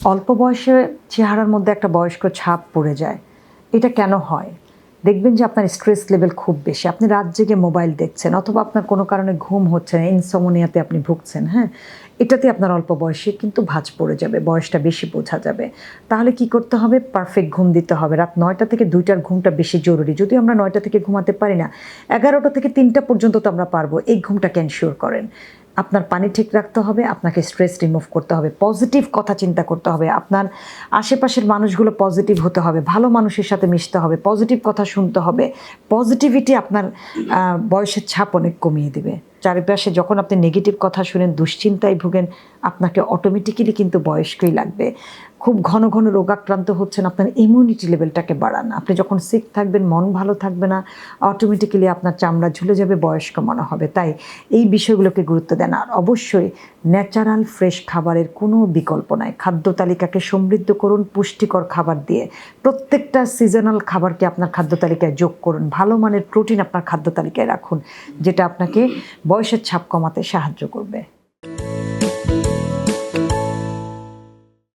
অল্প বয়সে চেহারার মধ্যে একটা বয়স্ক ছাপ পড়ে যায়। এটা কেন হয়? দেখবেন যে আপনার স্ট্রেস লেভেল খুব বেশি। আপনি রাত জেগে মোবাইল দেখছেন অথবা আপনার কোনো কারণে ঘুম হচ্ছে না ইনসমোনিয়াতে আপনি ভুগছেন হ্যাঁ? এটাতে আপনার অল্প বয়সে কিন্তু ভাঁজ পড়ে যাবে, বয়সটা বেশি বোঝা যাবে। তাহলে কি করতে হবে? পারফেক্ট ঘুম দিতে হবে। রাত নয়টা থেকে দুইটার ঘুমটা বেশি জরুরি। যদিও আমরা নয়টা থেকে ঘুমাতে পারি না, এগারোটা থেকে তিনটা পর্যন্ত তো আমরা পারব। এই ঘুমটাকে এনশিওর করেন? আপনার পানি ঠিক রাখতে হবে, আপনাকে স্ট্রেস রিমুভ করতে হবে পজিটিভ কথা চিন্তা করতে হবে, আপনার আশেপাশের মানুষগুলো পজিটিভ হতে হবে, ভালো মানুষের সাথে মিশতে হবে পজিটিভ কথা শুনতে হবে পজিটিভিটি আপনার বয়সের ছাপ অনেক কমিয়ে দেবে। চারিপাশে যখন আপনি নেগেটিভ কথা শুনেন, দুশ্চিন্তায় ভুগেন, আপনাকে অটোমেটিক্যালি কিন্তু বয়স্কই লাগবে। খুব ঘন ঘন রোগাক্রান্ত হচ্ছেন, আপনার ইমিউনিটি লেভেলটাকে বাড়ান। আপনি যখন সিক থাকবেন, মন ভালো থাকবে না অটোমেটিক্যালি আপনার চামড়া ঝুলে যাবে, বয়স্ক মনে হবে। তাই এই বিষয়গুলোকে গুরুত্ব দেন। আর অবশ্যই ন্যাচারাল ফ্রেশ খাবারের কোনো বিকল্প নাই। খাদ্য তালিকাকে সমৃদ্ধ করুন, পুষ্টিকর খাবার দিয়ে। প্রত্যেকটা সিজনাল খাবারকে আপনার খাদ্য তালিকায় যোগ করুন। ভালো মানের প্রোটিন আপনার খাদ্য তালিকায় রাখুন, যেটা আপনাকে বয়সের ছাপ কমাতে সাহায্য করবে।